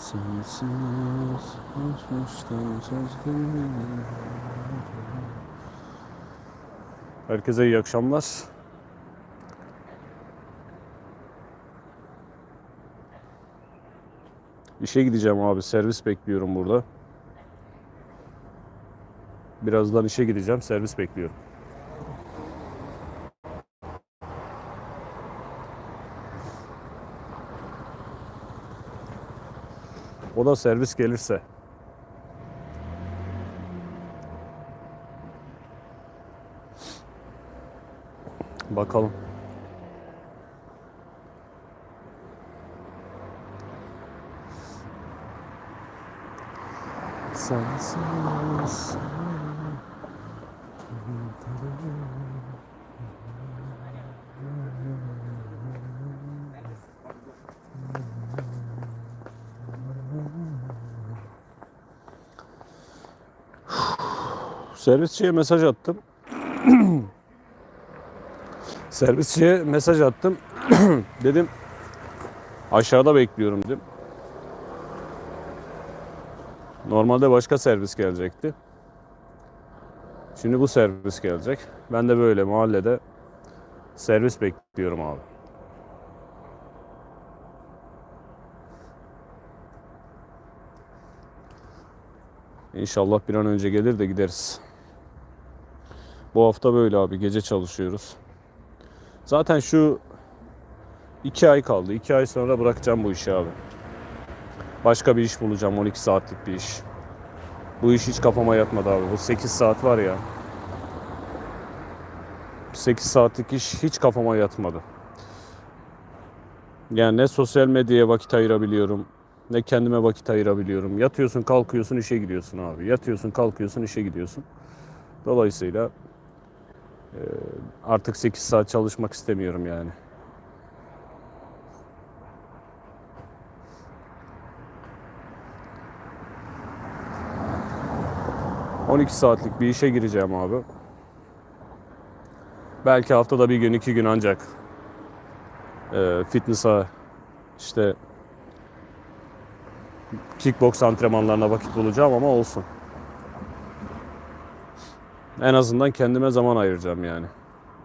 Sensiz uçmuştum sözlerim. Herkese iyi akşamlar. İşe gideceğim abi. Servis bekliyorum burada. Birazdan işe gideceğim. Servis bekliyorum. O da servis gelirse. Bakalım. Sensiz Servisçiye mesaj attım. Servisçiye mesaj attım. dedim aşağıda bekliyorum dedim. Normalde başka servis gelecekti. Şimdi bu servis gelecek. Ben de böyle mahallede servis bekliyorum abi. İnşallah bir an önce gelir de gideriz. Bu hafta böyle abi gece çalışıyoruz. Zaten şu iki ay kaldı. İki ay sonra bırakacağım bu işi abi. Başka bir iş bulacağım 12 saatlik bir iş. Bu iş hiç kafama yatmadı abi. Bu 8 saat var ya. 8 saatlik iş hiç kafama yatmadı. Yani ne sosyal medyaya vakit ayırabiliyorum, ne kendime vakit ayırabiliyorum. Yatıyorsun, kalkıyorsun, işe gidiyorsun abi. Yatıyorsun, kalkıyorsun, işe gidiyorsun. Dolayısıyla artık 8 saat çalışmak istemiyorum yani. ...12 saatlik bir işe gireceğim abi. Belki haftada bir gün, iki gün ancak... E, ...fitness'a... ...işte... ...kickbox antrenmanlarına vakit bulacağım ama olsun. En azından kendime zaman ayıracağım yani.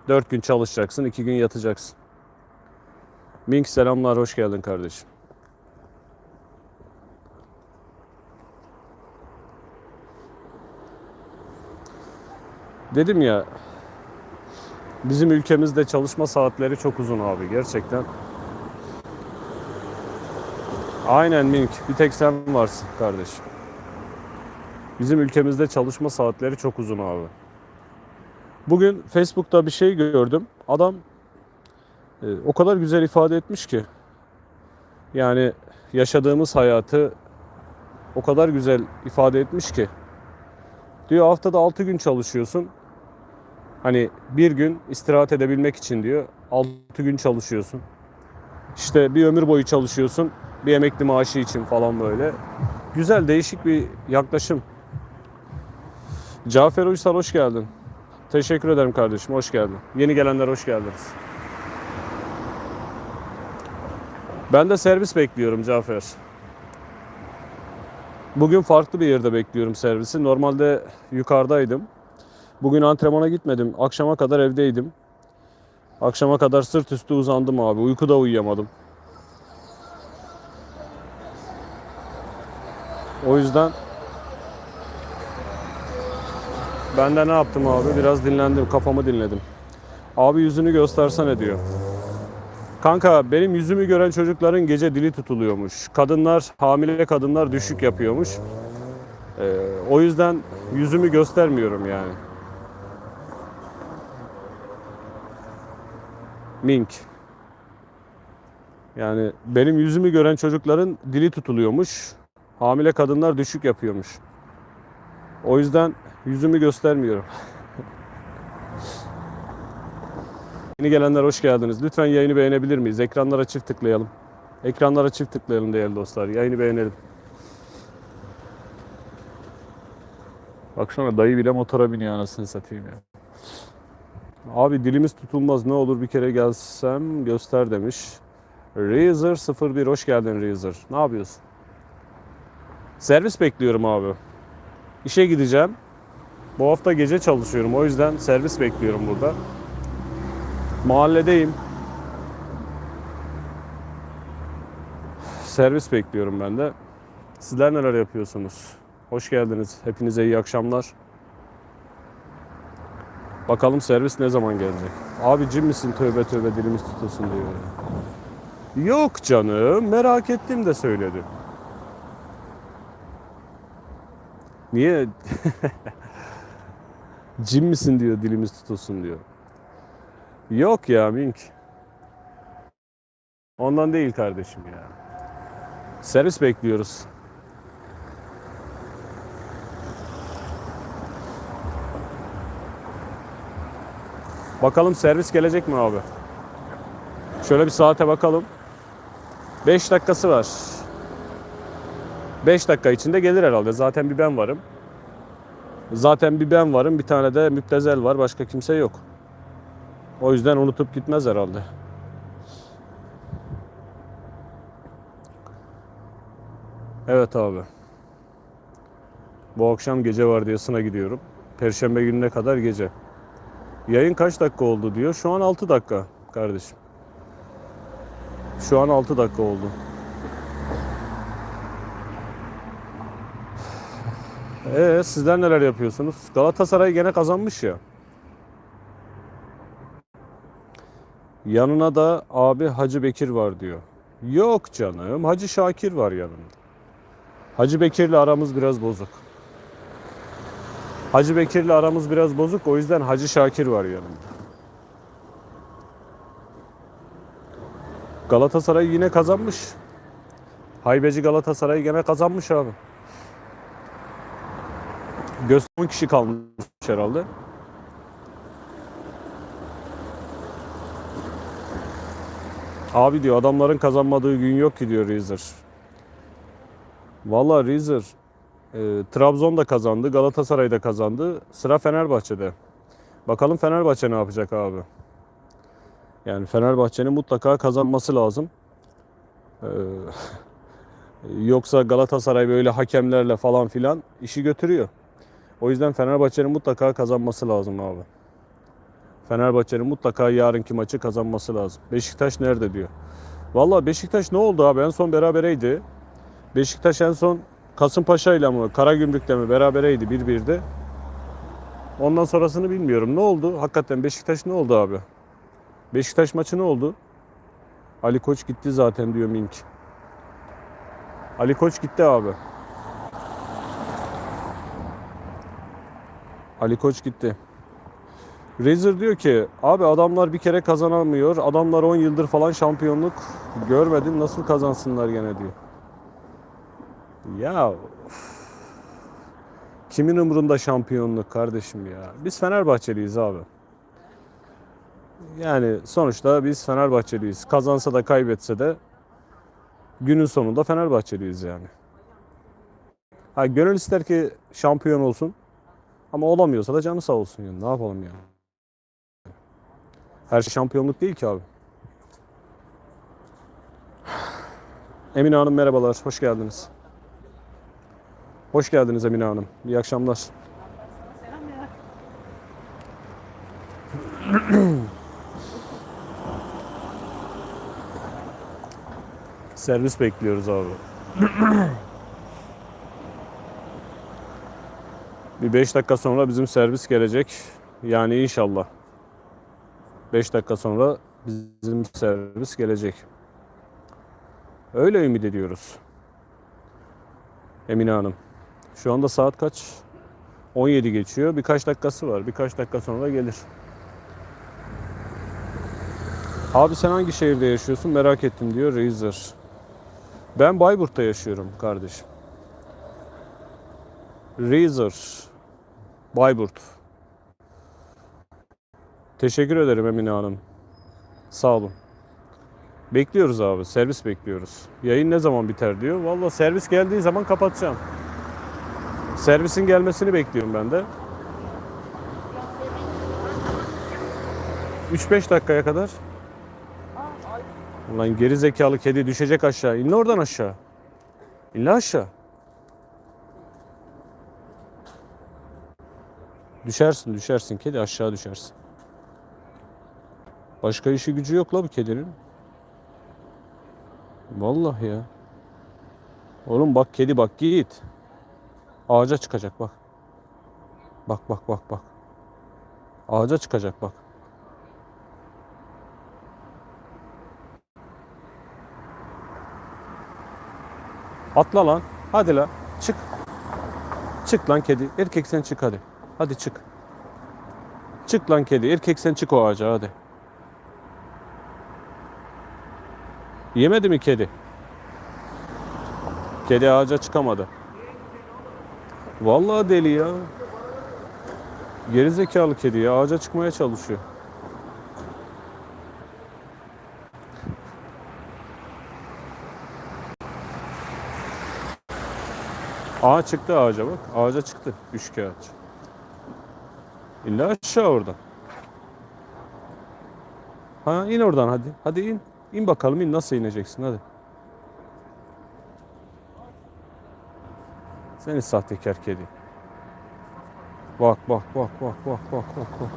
4 gün çalışacaksın, 2 gün yatacaksın. Mink selamlar, hoş geldin kardeşim. Dedim ya, bizim ülkemizde çalışma saatleri çok uzun abi gerçekten. Aynen Mink, bir tek sen varsın kardeşim. Bizim ülkemizde çalışma saatleri çok uzun abi. Bugün Facebook'ta bir şey gördüm. Adam e, o kadar güzel ifade etmiş ki. Yani yaşadığımız hayatı o kadar güzel ifade etmiş ki. Diyor haftada 6 gün çalışıyorsun. Hani bir gün istirahat edebilmek için diyor 6 gün çalışıyorsun. İşte bir ömür boyu çalışıyorsun. Bir emekli maaşı için falan böyle. Güzel değişik bir yaklaşım. Cafer Uysal hoş geldin. Teşekkür ederim kardeşim. Hoş geldin. Yeni gelenler hoş geldiniz. Ben de servis bekliyorum Cafer. Bugün farklı bir yerde bekliyorum servisi. Normalde yukarıdaydım. Bugün antrenmana gitmedim. Akşama kadar evdeydim. Akşama kadar sırt üstü uzandım abi. Uykuda uyuyamadım. O yüzden ben de ne yaptım abi? Biraz dinlendim, kafamı dinledim. Abi yüzünü göstersene diyor. Kanka benim yüzümü gören çocukların gece dili tutuluyormuş. Kadınlar, hamile kadınlar düşük yapıyormuş. Ee, o yüzden yüzümü göstermiyorum yani. Mink. Yani benim yüzümü gören çocukların dili tutuluyormuş. Hamile kadınlar düşük yapıyormuş. O yüzden yüzümü göstermiyorum. Yeni gelenler hoş geldiniz. Lütfen yayını beğenebilir miyiz? Ekranlara çift tıklayalım. Ekranlara çift tıklayalım değerli dostlar. Yayını beğenelim. Baksana dayı bile motora biniyor anasını satayım ya. Abi dilimiz tutulmaz ne olur bir kere gelsem göster demiş. Reezer 01 hoş geldin Reezer. Ne yapıyorsun? Servis bekliyorum abi. İşe gideceğim. Bu hafta gece çalışıyorum. O yüzden servis bekliyorum burada. Mahalledeyim. Servis bekliyorum ben de. Sizler neler yapıyorsunuz? Hoş geldiniz. Hepinize iyi akşamlar. Bakalım servis ne zaman gelecek? Abi cim misin tövbe tövbe dilimiz tutulsun diyor. Yok canım merak ettim de söyledim. Niye? cim misin diyor dilimiz tutulsun diyor. Yok ya Mink. Ondan değil kardeşim ya. Servis bekliyoruz. Bakalım servis gelecek mi abi? Şöyle bir saate bakalım. 5 dakikası var. 5 dakika içinde gelir herhalde. Zaten bir ben varım. Zaten bir ben varım. Bir tane de müptezel var. Başka kimse yok. O yüzden unutup gitmez herhalde. Evet abi. Bu akşam gece vardiyasına gidiyorum. Perşembe gününe kadar gece. Yayın kaç dakika oldu diyor. Şu an 6 dakika kardeşim. Şu an 6 dakika oldu. Ee, sizler neler yapıyorsunuz? Galatasaray gene kazanmış ya. Yanına da abi Hacı Bekir var diyor. Yok canım, Hacı Şakir var yanında. Hacı Bekir'le aramız biraz bozuk. Hacı Bekir'le aramız biraz bozuk. O yüzden Hacı Şakir var yanımda. Galatasaray yine kazanmış. Haybeci Galatasaray gene kazanmış abi. Göz 10 kişi kalmış herhalde. Abi diyor adamların kazanmadığı gün yok ki diyor Reezer. Vallahi Reezer e, Trabzon da kazandı, Galatasaray da kazandı. Sıra Fenerbahçe'de. Bakalım Fenerbahçe ne yapacak abi? Yani Fenerbahçe'nin mutlaka kazanması lazım. Ee, yoksa Galatasaray böyle hakemlerle falan filan işi götürüyor. O yüzden Fenerbahçe'nin mutlaka kazanması lazım abi. Fenerbahçe'nin mutlaka yarınki maçı kazanması lazım. Beşiktaş nerede diyor. Vallahi Beşiktaş ne oldu abi? En son berabereydi. Beşiktaş en son Kasımpaşa ile mi, Karagümrük'le mi berabereydi 1-1'de. Ondan sonrasını bilmiyorum. Ne oldu? Hakikaten Beşiktaş ne oldu abi? Beşiktaş maçı ne oldu? Ali Koç gitti zaten diyor Mink. Ali Koç gitti abi. Ali Koç gitti. Razer diyor ki abi adamlar bir kere kazanamıyor. Adamlar 10 yıldır falan şampiyonluk görmedim. Nasıl kazansınlar gene diyor. Ya kimin umurunda şampiyonluk kardeşim ya? Biz Fenerbahçeliyiz abi. Yani sonuçta biz Fenerbahçeliyiz. Kazansa da kaybetse de günün sonunda Fenerbahçeliyiz yani. Ha gönül ister ki şampiyon olsun. Ama olamıyorsa da canı sağ olsun yani. Ne yapalım yani? Her şey şampiyonluk değil ki abi. Emine Hanım merhabalar. Hoş geldiniz. Hoş geldiniz Emine Hanım. İyi akşamlar. Servis bekliyoruz abi. Bir 5 dakika sonra bizim servis gelecek. Yani inşallah. 5 dakika sonra bizim servis gelecek. Öyle ümit ediyoruz. Emine Hanım. Şu anda saat kaç? 17 geçiyor. Birkaç dakikası var. Birkaç dakika sonra gelir. Abi sen hangi şehirde yaşıyorsun merak ettim diyor Razer. Ben Bayburt'ta yaşıyorum kardeşim. Razer. Bayburt. Teşekkür ederim Emine Hanım. Sağ olun. Bekliyoruz abi. Servis bekliyoruz. Yayın ne zaman biter diyor. Valla servis geldiği zaman kapatacağım. Servisin gelmesini bekliyorum ben de. 3-5 dakikaya kadar. Ulan geri zekalı kedi düşecek aşağı. İn oradan aşağı. İn lan aşağı. Düşersin düşersin kedi aşağı düşersin. Başka işi gücü yok la bu kedinin. Vallahi ya. Oğlum bak kedi bak git. Ağaca çıkacak bak. Bak bak bak bak. Ağaca çıkacak bak. Atla lan. Hadi lan. Çık. Çık lan kedi. Erkek sen çık hadi. Hadi çık. Çık lan kedi. Erkek sen çık o ağaca hadi. Yemedi mi kedi? Kedi ağaca çıkamadı. Vallahi deli ya. Gerizekalı kedi ya. Ağaca çıkmaya çalışıyor. Ağa çıktı ağaca bak. Ağaca çıktı. Üçkağıt. İlla aşağı oradan. Ha in oradan hadi. Hadi in. İn bakalım in nasıl ineceksin hadi. Seni sahtekar kedi. Bak bak bak bak bak bak bak bak.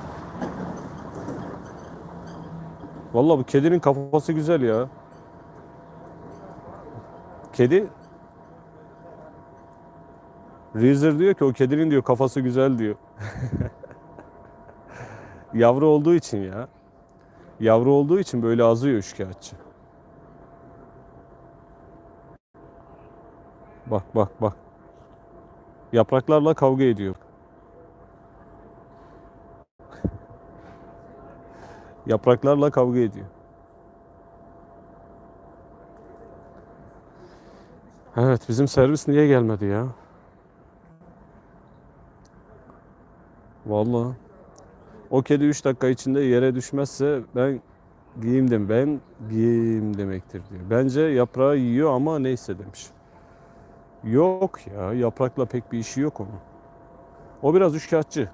Vallahi bu kedinin kafası güzel ya. Kedi Reezer diyor ki o kedinin diyor kafası güzel diyor. Yavru olduğu için ya. Yavru olduğu için böyle azıyor üçkağıtçı. Bak bak bak. Yapraklarla kavga ediyor. Yapraklarla kavga ediyor. Evet bizim servis niye gelmedi ya? Vallahi. O kedi 3 dakika içinde yere düşmezse ben giyimdim. Ben giyim demektir diyor. Bence yaprağı yiyor ama neyse demiş. Yok ya yaprakla pek bir işi yok onun. O biraz üçkağıtçı.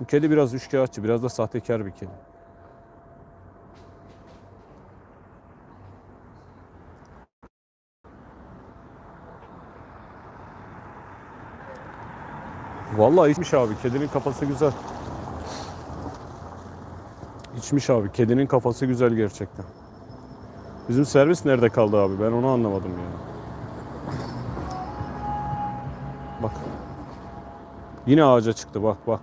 Bu kedi biraz üçkağıtçı. Biraz da sahtekar bir kedi. Vallahi içmiş abi. Kedinin kafası güzel. İçmiş abi. Kedinin kafası güzel gerçekten. Bizim servis nerede kaldı abi? Ben onu anlamadım ya. Bak. Yine ağaca çıktı bak bak.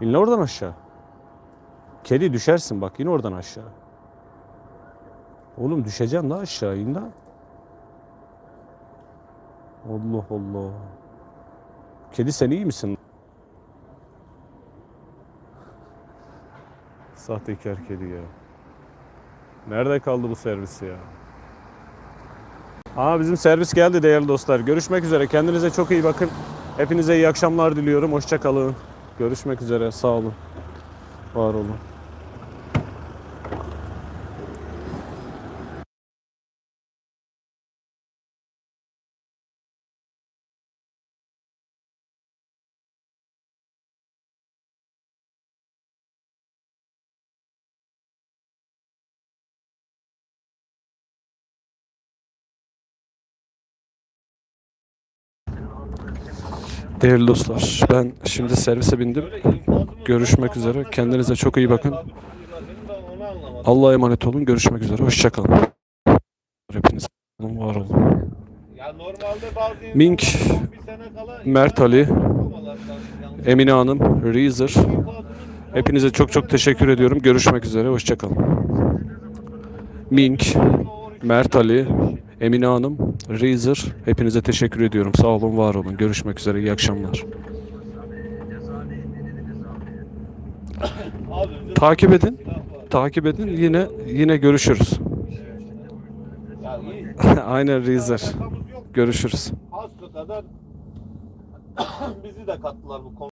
İn lan oradan aşağı. Kedi düşersin bak in oradan aşağı. Oğlum düşeceksin lan aşağı in lan. Allah Allah. Kedi sen iyi misin? Sahtekar kedi ya. Nerede kaldı bu servis ya? Aa bizim servis geldi değerli dostlar. Görüşmek üzere. Kendinize çok iyi bakın. Hepinize iyi akşamlar diliyorum. Hoşça kalın. Görüşmek üzere. Sağ olun. Var olun. Değerli dostlar, ben şimdi servise bindim. Görüşmek üzere. Kendinize çok iyi bakın. Allah'a emanet olun. Görüşmek üzere. Hoşçakalın. Hepiniz var olun. Mink, Mert Ali, Emine Hanım, Reezer. Hepinize çok çok teşekkür ediyorum. Görüşmek üzere. Hoşçakalın. Mink, Mert Ali, Emine Hanım, Reezer. Hepinize teşekkür ediyorum. Sağ olun, var olun. Görüşmek üzere. İyi akşamlar. Takip edin. Takip edin. Yine yine görüşürüz. Aynen Reezer. Görüşürüz. Bizi de kattılar bu konu.